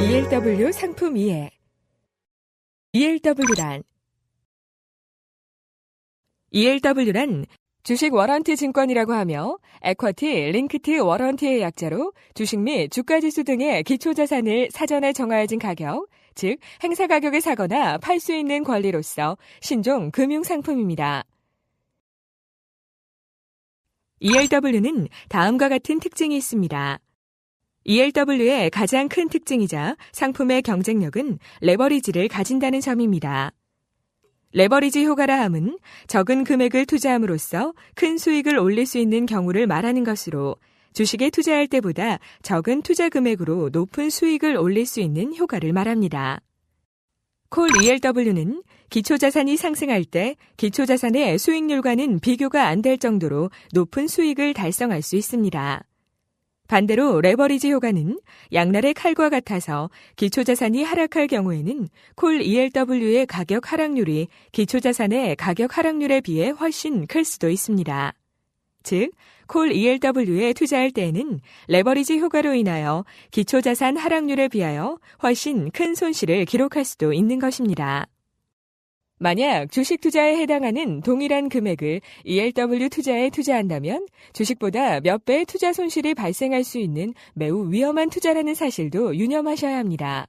ELW 상품 이해 ELW란 ELW란 주식 워런티 증권이라고 하며 에쿼티, 링크트 워런티의 약자로 주식 및 주가지수 등의 기초자산을 사전에 정하여진 가격, 즉 행사 가격에 사거나 팔 수 있는 권리로서 신종 금융상품입니다. ELW는 다음과 같은 특징이 있습니다. ELW의 가장 큰 특징이자 상품의 경쟁력은 레버리지를 가진다는 점입니다. 레버리지 효과라 함은 적은 금액을 투자함으로써 큰 수익을 올릴 수 있는 경우를 말하는 것으로 주식에 투자할 때보다 적은 투자 금액으로 높은 수익을 올릴 수 있는 효과를 말합니다. 콜 ELW는 기초자산이 상승할 때 기초자산의 수익률과는 비교가 안 될 정도로 높은 수익을 달성할 수 있습니다. 반대로 레버리지 효과는 양날의 칼과 같아서 기초자산이 하락할 경우에는 콜 ELW의 가격 하락률이 기초자산의 가격 하락률에 비해 훨씬 클 수도 있습니다. 즉, 콜 ELW에 투자할 때에는 레버리지 효과로 인하여 기초자산 하락률에 비하여 훨씬 큰 손실을 기록할 수도 있는 것입니다. 만약 주식 투자에 해당하는 동일한 금액을 ELW 투자에 투자한다면 주식보다 몇 배의 투자 손실이 발생할 수 있는 매우 위험한 투자라는 사실도 유념하셔야 합니다.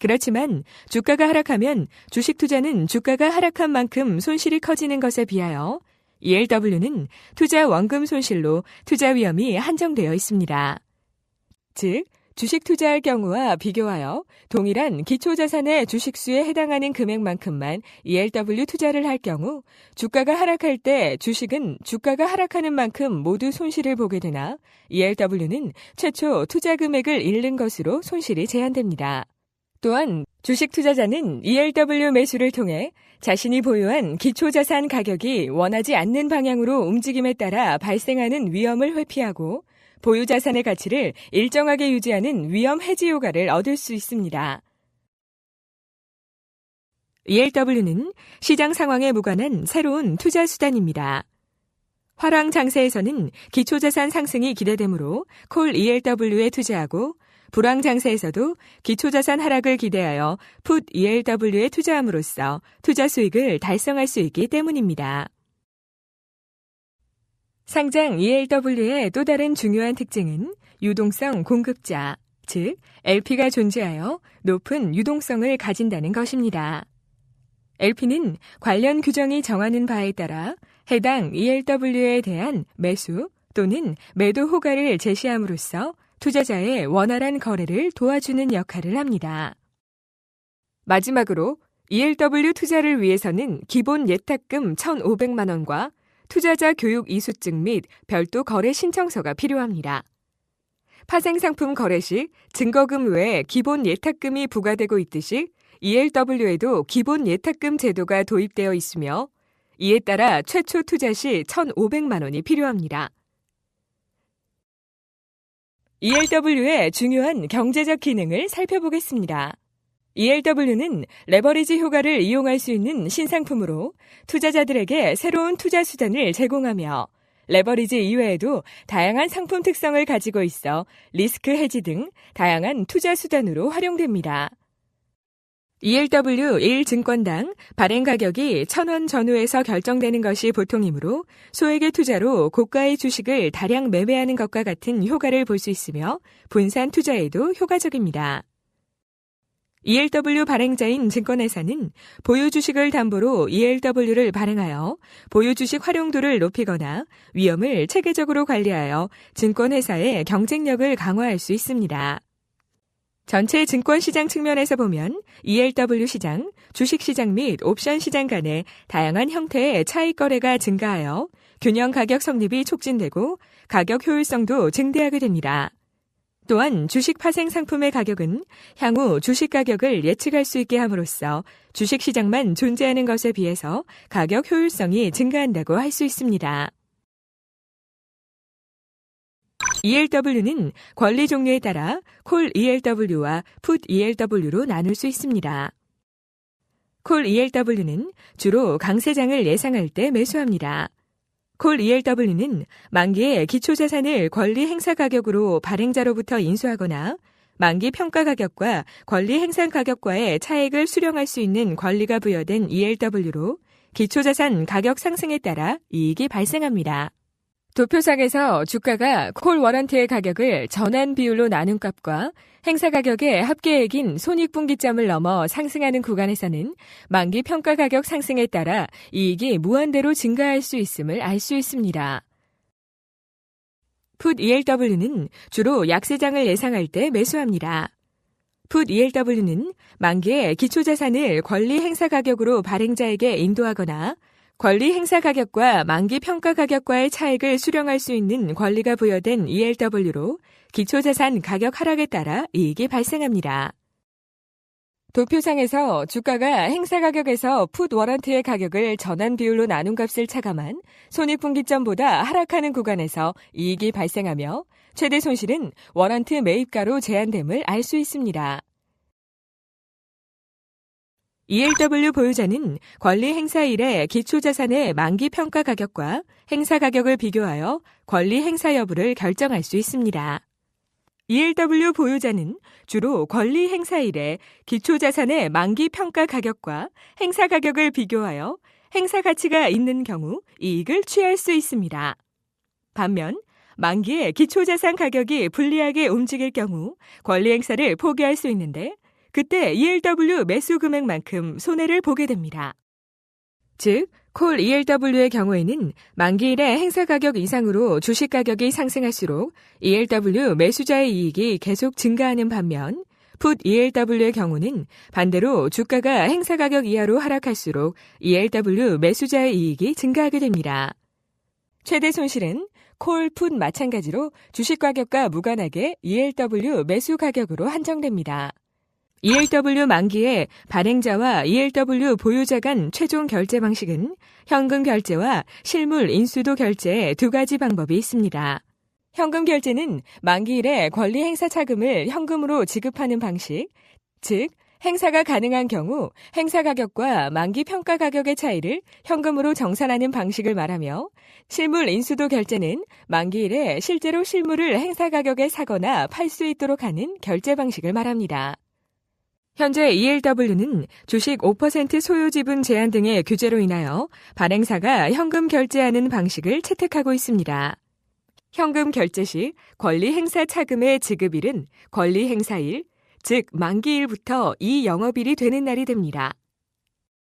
그렇지만 주가가 하락하면 주식 투자는 주가가 하락한 만큼 손실이 커지는 것에 비하여 ELW는 투자 원금 손실로 투자 위험이 한정되어 있습니다. 즉, 주식 투자할 경우와 비교하여 동일한 기초자산의 주식수에 해당하는 금액만큼만 ELW 투자를 할 경우 주가가 하락할 때 주식은 주가가 하락하는 만큼 모두 손실을 보게 되나 ELW는 최초 투자 금액을 잃는 것으로 손실이 제한됩니다. 또한 주식 투자자는 ELW 매수를 통해 자신이 보유한 기초자산 가격이 원하지 않는 방향으로 움직임에 따라 발생하는 위험을 회피하고 보유 자산의 가치를 일정하게 유지하는 위험 해지 효과를 얻을 수 있습니다. ELW는 시장 상황에 무관한 새로운 투자 수단입니다. 화랑 장세에서는 기초 자산 상승이 기대되므로 콜 ELW에 투자하고 불황 장세에서도 기초 자산 하락을 기대하여 풋 ELW에 투자함으로써 투자 수익을 달성할 수 있기 때문입니다. 상장 ELW의 또 다른 중요한 특징은 유동성 공급자, 즉 LP가 존재하여 높은 유동성을 가진다는 것입니다. LP는 관련 규정이 정하는 바에 따라 해당 ELW에 대한 매수 또는 매도 호가를 제시함으로써 투자자의 원활한 거래를 도와주는 역할을 합니다. 마지막으로 ELW 투자를 위해서는 기본 예탁금 1,500만 원과 투자자 교육 이수증 및 별도 거래 신청서가 필요합니다. 파생상품 거래 시 증거금 외에 기본 예탁금이 부과되고 있듯이 ELW에도 기본 예탁금 제도가 도입되어 있으며 이에 따라 최초 투자 시 1,500만 원이 필요합니다. ELW의 중요한 경제적 기능을 살펴보겠습니다. ELW는 레버리지 효과를 이용할 수 있는 신상품으로 투자자들에게 새로운 투자 수단을 제공하며 레버리지 이외에도 다양한 상품 특성을 가지고 있어 리스크 해지 등 다양한 투자 수단으로 활용됩니다. ELW 1증권당 발행 가격이 1000원 전후에서 결정되는 것이 보통이므로 소액의 투자로 고가의 주식을 다량 매매하는 것과 같은 효과를 볼 수 있으며 분산 투자에도 효과적입니다. ELW 발행자인 증권회사는 보유 주식을 담보로 ELW를 발행하여 보유 주식 활용도를 높이거나 위험을 체계적으로 관리하여 증권회사의 경쟁력을 강화할 수 있습니다. 전체 증권시장 측면에서 보면 ELW 시장, 주식시장 및 옵션 시장 간의 다양한 형태의 차익 거래가 증가하여 균형 가격 성립이 촉진되고 가격 효율성도 증대하게 됩니다. 또한 주식 파생 상품의 가격은 향후 주식 가격을 예측할 수 있게 함으로써 주식 시장만 존재하는 것에 비해서 가격 효율성이 증가한다고 할 수 있습니다. ELW는 권리 종류에 따라 콜 ELW와 풋 ELW로 나눌 수 있습니다. 콜 ELW는 주로 강세장을 예상할 때 매수합니다. 콜 ELW는 만기에 기초자산을 권리 행사 가격으로 발행자로부터 인수하거나 만기 평가 가격과 권리 행상 가격과의 차액을 수령할 수 있는 권리가 부여된 ELW로 기초자산 가격 상승에 따라 이익이 발생합니다. 도표상에서 주가가 콜 워런티의 가격을 전환 비율로 나눈 값과 행사 가격의 합계액인 손익분기점을 넘어 상승하는 구간에서는 만기 평가 가격 상승에 따라 이익이 무한대로 증가할 수 있음을 알 수 있습니다. 풋 ELW는 주로 약세장을 예상할 때 매수합니다. 풋 ELW는 만기에 기초자산을 권리 행사 가격으로 발행자에게 인도하거나 권리 행사 가격과 만기 평가 가격과의 차액을 수령할 수 있는 권리가 부여된 ELW로 기초자산 가격 하락에 따라 이익이 발생합니다. 도표상에서 주가가 행사 가격에서 풋 워런트의 가격을 전환 비율로 나눈 값을 차감한 손익분기점보다 하락하는 구간에서 이익이 발생하며 최대 손실은 워런트 매입가로 제한됨을 알 수 있습니다. ELW 보유자는 권리 행사 일의 기초자산의 만기 평가 가격과 행사 가격을 비교하여 권리 행사 여부를 결정할 수 있습니다. ELW 보유자는 주로 권리 행사일에 기초자산의 만기 평가 가격과 행사 가격을 비교하여 행사 가치가 있는 경우 이익을 취할 수 있습니다. 반면 만기에 기초자산 가격이 불리하게 움직일 경우 권리 행사를 포기할 수 있는데 그때 ELW 매수 금액만큼 손해를 보게 됩니다. 즉, 콜 ELW의 경우에는 만기일의 행사 가격 이상으로 주식 가격이 상승할수록 ELW 매수자의 이익이 계속 증가하는 반면 풋 ELW의 경우는 반대로 주가가 행사 가격 이하로 하락할수록 ELW 매수자의 이익이 증가하게 됩니다. 최대 손실은 콜, 풋 마찬가지로 주식 가격과 무관하게 ELW 매수 가격으로 한정됩니다. ELW 만기에 발행자와 ELW 보유자 간 최종 결제 방식은 현금 결제와 실물 인수도 결제 두 가지 방법이 있습니다. 현금 결제는 만기일에 권리 행사 차금을 현금으로 지급하는 방식, 즉 행사가 가능한 경우 행사 가격과 만기 평가 가격의 차이를 현금으로 정산하는 방식을 말하며 실물 인수도 결제는 만기일에 실제로 실물을 행사 가격에 사거나 팔 수 있도록 하는 결제 방식을 말합니다. 현재 ELW는 주식 5% 소유 지분 제한 등의 규제로 인하여 발행사가 현금 결제하는 방식을 채택하고 있습니다. 현금 결제 시 권리 행사 차금의 지급일은 권리 행사일, 즉 만기일부터 이 영업일이 되는 날이 됩니다.